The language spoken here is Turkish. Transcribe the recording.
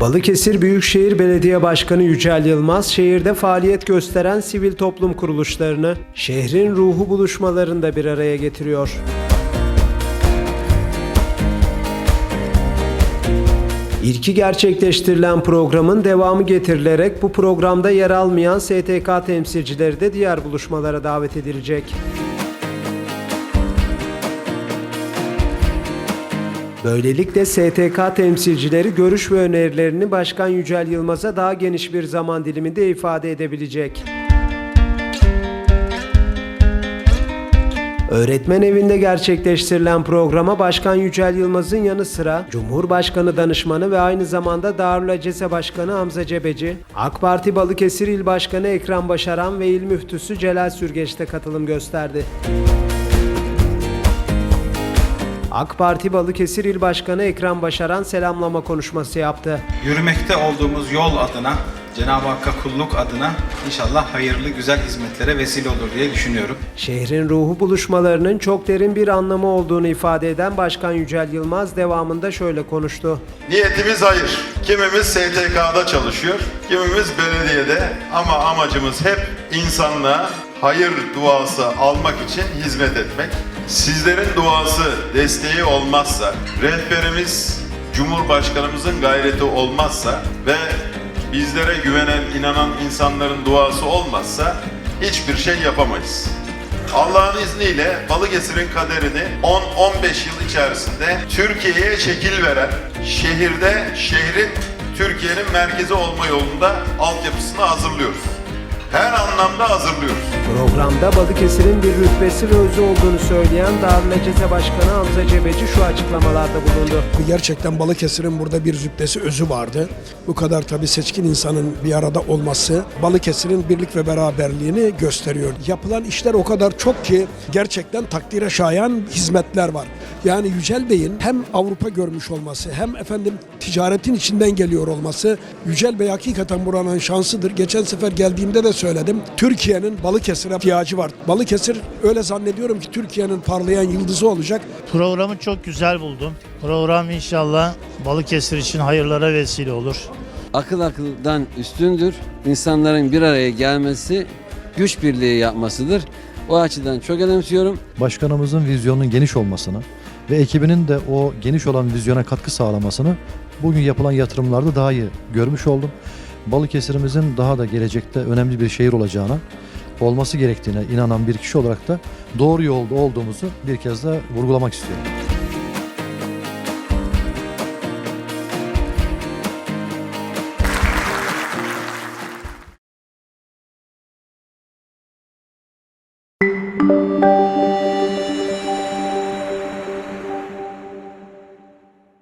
Balıkesir Büyükşehir Belediye Başkanı Yücel Yılmaz, şehirde faaliyet gösteren sivil toplum kuruluşlarını şehrin ruhu buluşmalarında bir araya getiriyor. İlki gerçekleştirilen programın devamı getirilerek bu programda yer almayan STK temsilcileri de diğer buluşmalara davet edilecek. Böylelikle STK temsilcileri görüş ve önerilerini Başkan Yücel Yılmaz'a daha geniş bir zaman diliminde ifade edebilecek. Öğretmen evinde gerçekleştirilen programa Başkan Yücel Yılmaz'ın yanı sıra Cumhurbaşkanı danışmanı ve aynı zamanda Darül Acese Başkanı Hamza Cebeci, AK Parti Balıkesir İl Başkanı Ekrem Başaran ve İl Müftüsü Celal Sürgeç de katılım gösterdi. AK Parti Balıkesir İl Başkanı Ekrem Başaran selamlama konuşması yaptı. Yürümekte olduğumuz yol adına, Cenab-ı Hakk'a kulluk adına inşallah hayırlı güzel hizmetlere vesile olur diye düşünüyorum. Şehrin ruhu buluşmalarının çok derin bir anlamı olduğunu ifade eden Başkan Yücel Yılmaz devamında şöyle konuştu. Niyetimiz hayır. Kimimiz STK'da çalışıyor, kimimiz belediyede ama amacımız hep insanlığa hayır duası almak için hizmet etmek. Sizlerin duası, desteği olmazsa, rehberimiz Cumhurbaşkanımızın gayreti olmazsa ve bizlere güvenen, inanan insanların duası olmazsa hiçbir şey yapamayız. Allah'ın izniyle Balıkesir'in kaderini 10-15 yıl içerisinde Türkiye'ye şekil veren şehirde şehrin Türkiye'nin merkezi olma yolunda altyapısını hazırlıyoruz. Her anlamda hazırlıyoruz. Programda Balıkesir'in bir rütbesi ve özü olduğunu söyleyen Darül Aceze Başkanı Hamza Cebeci şu açıklamalarda bulundu. Gerçekten Balıkesir'in burada bir zübdesi özü vardı. Bu kadar tabii seçkin insanın bir arada olması Balıkesir'in birlik ve beraberliğini gösteriyor. Yapılan işler o kadar çok ki gerçekten takdire şayan hizmetler var. Yani Yücel Bey'in hem Avrupa görmüş olması hem efendim ticaretin içinden geliyor olması Yücel Bey hakikaten buranın şansıdır. Geçen sefer geldiğimde de söyledim. Türkiye'nin Balıkesir'e ihtiyacı var. Balıkesir öyle zannediyorum ki Türkiye'nin parlayan yıldızı olacak. Programı çok güzel buldum. Program inşallah Balıkesir için hayırlara vesile olur. Akıl akıldan üstündür. İnsanların bir araya gelmesi güç birliği yapmasıdır. O açıdan çok önemsiyorum. başkanımızın vizyonunun geniş olmasını ve ekibinin de o geniş olan vizyona katkı sağlamasını bugün yapılan yatırımlarda daha iyi görmüş oldum. Balıkesir'imizin daha da gelecekte önemli bir şehir olacağına, olması gerektiğine inanan bir kişi olarak da doğru yolda olduğumuzu bir kez daha vurgulamak istiyorum.